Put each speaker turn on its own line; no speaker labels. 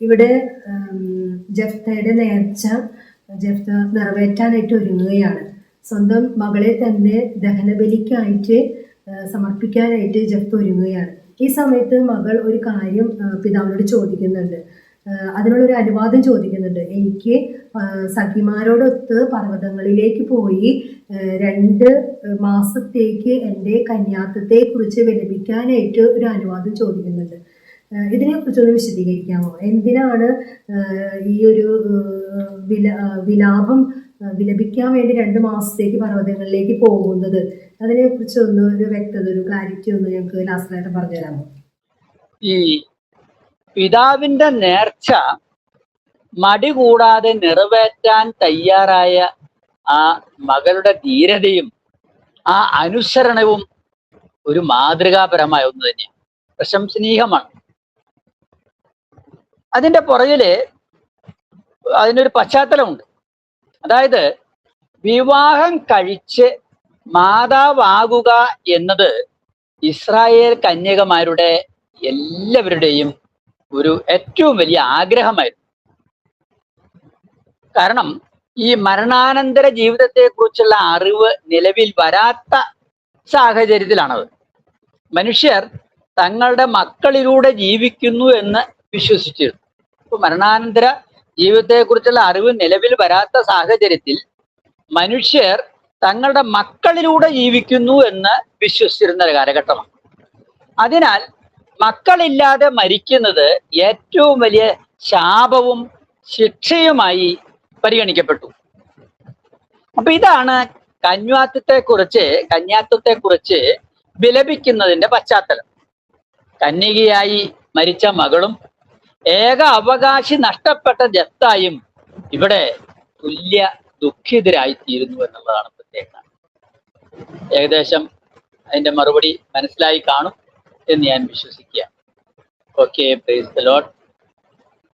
ഇവിടെ ജഫ്തയുടെ നേർച്ച ജഫ്ത നിറവേറ്റാനായിട്ട് ഒരുങ്ങുകയാണ്. സ്വന്തം മകളെ തന്നെ ദഹനബലിക്കായിട്ട് സമർപ്പിക്കാനായിട്ട് ജഫ്ത ഒരുങ്ങുകയാണ്. ഈ സമയത്ത് മകൾ ഒരു കാര്യം പിതാവിനോട് ചോദിക്കുന്നുണ്ട്. അതിനുള്ള ഒരു അനുവാദം ചോദിക്കുന്നുണ്ട്. എനിക്ക് സഖിമാരോടൊത്ത് പർവതങ്ങളിലേക്ക് പോയി രണ്ട് മാസത്തേക്ക് എന്റെ കന്യാത്തത്തെ കുറിച്ച് വിലപിക്കാനായിട്ട് ഒരു അനുവാദം ചോദിക്കുന്നുണ്ട്. ഇതിനെക്കുറിച്ചൊന്ന് വിശദീകരിക്കാമോ? എന്തിനാണ് ഈ ഒരു വില വിലാപം വിലപിക്കാൻ വേണ്ടി രണ്ട് മാസത്തേക്ക് പർവതങ്ങളിലേക്ക് പോകുന്നത്? അതിനെക്കുറിച്ച് ഒന്ന് ഒരു വ്യക്തത ഒരു ക്ലാരിറ്റി ഒന്ന് ഞങ്ങൾക്ക് ലാസ്റ്റായിട്ട് പറഞ്ഞു തരാമോ
ഈ പിതാവിന്റെ നേർച്ച മടി കൂടാതെ നിറവേറ്റാൻ തയ്യാറായ ആ മകളുടെ ധീരതയും ആ അനുസരണവും ഒരു മാതൃകാപരമായ ഒന്ന് തന്നെയാണ്. പ്രശംസനീയമാണ്. അതിന്റെ പുറകിൽ അതിനൊരു പശ്ചാത്തലമുണ്ട്. അതായത് വിവാഹം കഴിച്ച് മാതാവാകുക എന്നത് ഇസ്രായേൽ കന്യകമാരുടെ എല്ലാവരുടെയും ഒരു ഏറ്റവും വലിയ ആഗ്രഹമായിരുന്നു. കാരണം ഈ മരണാനന്തര ജീവിതത്തെക്കുറിച്ചുള്ള അറിവ് നിലവിൽ വരാത്ത സാഹചര്യത്തിലാണത്. മനുഷ്യർ തങ്ങളുടെ മക്കളിലൂടെ ജീവിക്കുന്നു എന്ന് വിശ്വസിച്ചിരുന്നു. ഇപ്പൊ മരണാനന്തര ജീവിതത്തെക്കുറിച്ചുള്ള അറിവ് നിലവിൽ വരാത്ത സാഹചര്യത്തിൽ മനുഷ്യർ തങ്ങളുടെ മക്കളിലൂടെ ജീവിക്കുന്നു എന്ന് വിശ്വസിച്ചിരുന്ന ഒരു കാലഘട്ടമാണ്. അതിനാൽ മക്കളില്ലാതെ മരിക്കുന്നത് ഏറ്റവും വലിയ ശാപവും ശിക്ഷയുമായി പരിഗണിക്കപ്പെട്ടു. അപ്പൊ ഇതാണ് കന്യാത്വത്തെ കുറിച്ച് കന്യാത്വത്തെ കുറിച്ച് വിലപിക്കുന്നതിന്റെ പശ്ചാത്തലം. കന്യകയായി മരിച്ച മകളും ഏക അവകാശി നഷ്ടപ്പെട്ട ജത്തായും ഇവിടെ തുല്യ ദുഃഖിതരായിത്തീരുന്നു എന്നുള്ളതാണ് പ്രത്യേകത. ഏകദേശം അതിന്റെ മറുപടി മനസ്സിലായി കാണും എന്ന് ഞാൻ വിശ്വസിക്കുക ഓക്കെ പ്രൈസ് ദ ലോഡ്